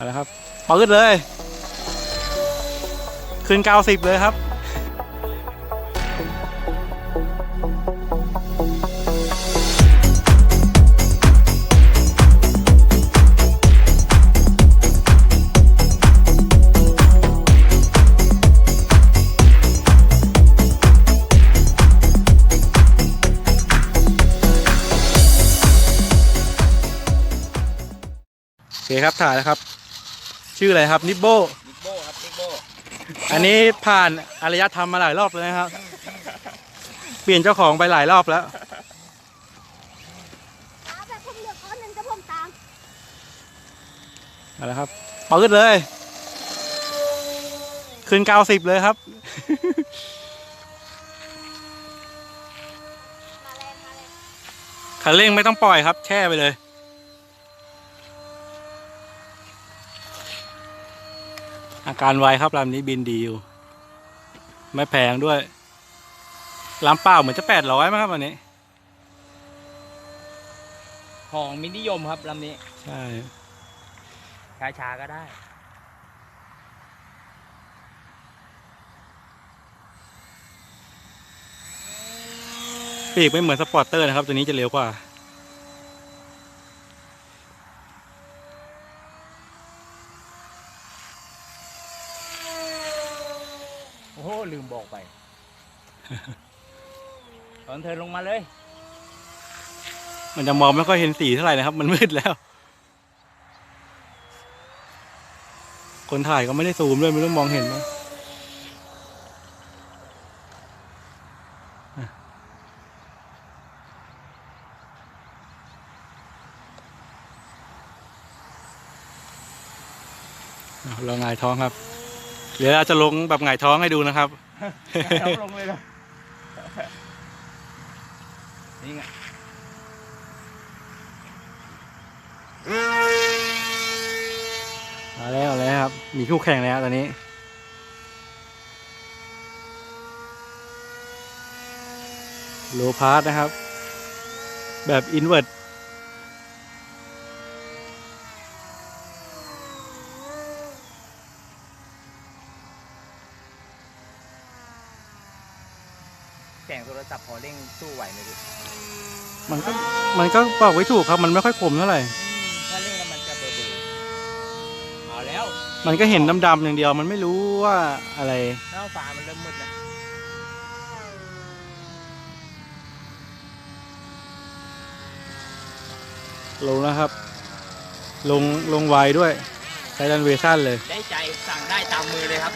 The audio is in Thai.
เอาละครับปืดเลย ขึ้น 90 เลยครับโอเคครับถ่ายแล้วครับ ชื่ออะไรครับนิบโบนิโบครับนิโบอันนี้ผ่านอารยธรรมมาหลายรอบแล้วนะครับ เปลี่ยนเจ้าของไปหลายรอบแล้วเอาแบบผมเหลือคนหนึ่งจะผมตามเอาละครับปืดเลย ขึ้น90เลยครับมาแรงมาแรงคันเร่งไม่ต้องปล่อยครับ แช่ไปเลย อาการไวครับลำนี้บินดีอยู่ ไม่แพงด้วยลำเปล่าเหมือนจะแปดร้อยมั้งครับวันนี้ ของมินิยมครับลำนี้ ใช่ช้าๆก็ได้ ปีกไม่เหมือนสปอร์ตเตอร์นะครับ ตัวนี้จะเร็วกว่า โอ้โหลืมบอกไป ตอนเธอลงมาเลย มันจะมองไม่ค่อยเห็นสีเท่าไหร่นะครับ มันมืดแล้ว คนถ่ายก็ไม่ได้ซูมด้วยไม่รู้มองเห็นไหมอะอะลองหงายท้องครับ เดี๋ยวเราจะลงแบบหงายท้องให้ดูนะครับเอาลงเลยเหรอนี่ไงมาแล้วแล้วครับ มีคู่แข่งแล้วตอนนี้ โลพาร์นะครับ แบบอินเว r ร์แสงโทรศัพท์พอเร่งสู้ไหวไหมพี่มันก็มันก็บอกไว้ถูกครับมันไม่ค่อยคมเท่าไหร่ ถ้าเร่งแล้วมันจะเบลอๆเอาแล้วมันก็เห็นดำๆอย่างเดียวมันไม่รู้ว่าอะไรหน้าฟ้ามันเริ่มมืดแล้วลงแล้วครับ ลงลงไวด้วยใช้ดันเวชั่นเลย ได้ใจสั่งได้ตามมือเลยครับ